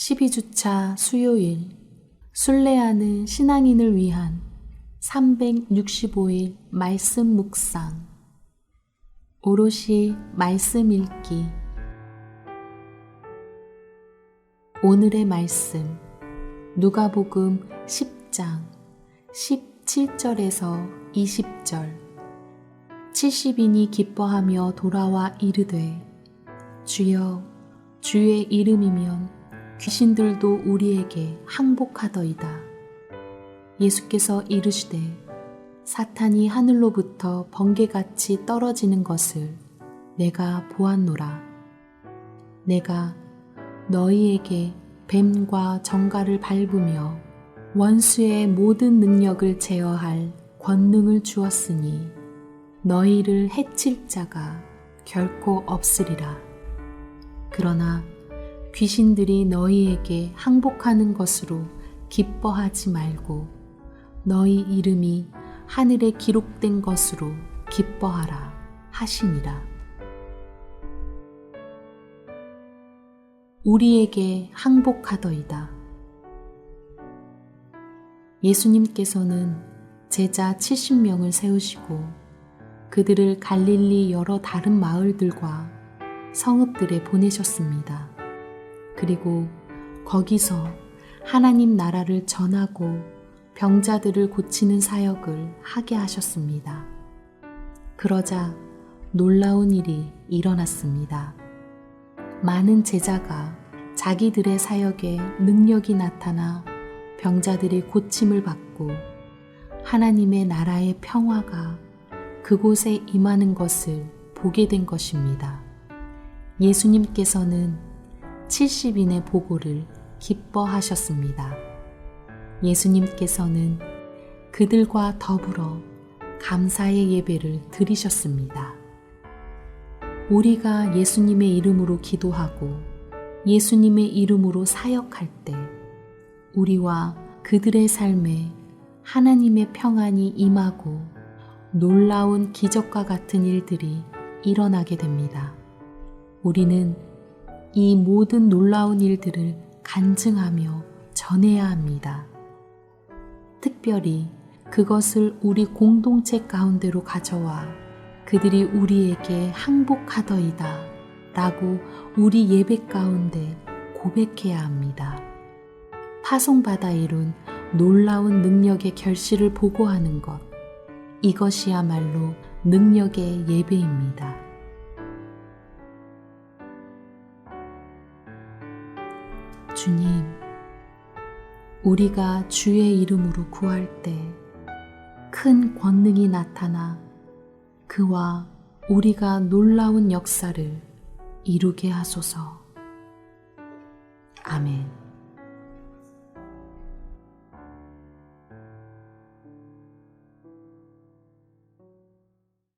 12주차 수요일 순례하는 신앙인을 위한 365일 말씀 묵상. 오롯이 말씀 읽기. 오늘의 말씀 누가복음 10장 17절에서 20절. 70인이 기뻐하며 돌아와 이르되 주여 주의 이름이면 귀신들도 우리에게 항복하더이다. 예수께서 이르시되 사탄이 하늘로부터 번개같이 떨어지는 것을 내가 보았노라. 내가 너희에게 뱀과 정갈을 밟으며 원수의 모든 능력을 제어할 권능을 주었으니 너희를 해칠 자가 결코 없으리라. 그러나 귀신들이 너희에게 항복하는 것으로 기뻐하지 말고 너희 이름이 하늘에 기록된 것으로 기뻐하라 하시니라. 우리에게 항복하더이다. 예수님께서는 제자 70명을 세우시고 그들을 갈릴리 여러 다른 마을들과 성읍들에 보내셨습니다. 그리고 거기서 하나님 나라를 전하고 병자들을 고치는 사역을 하게 하셨습니다. 그러자 놀라운 일이 일어났습니다. 많은 제자가 자기들의 사역에 능력이 나타나 병자들이 고침을 받고 하나님의 나라의 평화가 그곳에 임하는 것을 보게 된 것입니다. 예수님께서는 70인의 보고를 기뻐하셨습니다. 예수님께서는 그들과 더불어 감사의 예배를 드리셨습니다. 우리가 예수님의 이름으로 기도하고 예수님의 이름으로 사역할 때 우리와 그들의 삶에 하나님의 평안이 임하고 놀라운 기적과 같은 일들이 일어나게 됩니다. 우리는 이 모든 놀라운 일들을 간증하며 전해야 합니다. 특별히 그것을 우리 공동체 가운데로 가져와 그들이 우리에게 항복하더이다 라고 우리 예배 가운데 고백해야 합니다. 파송받아 이룬 놀라운 능력의 결실을 보고하는 것. 이것이야말로 능력의 예배입니다. 주님, 우리가 주의 이름으로 구할 때 큰 권능이 나타나 그와 우리가 놀라운 역사를 이루게 하소서. 아멘.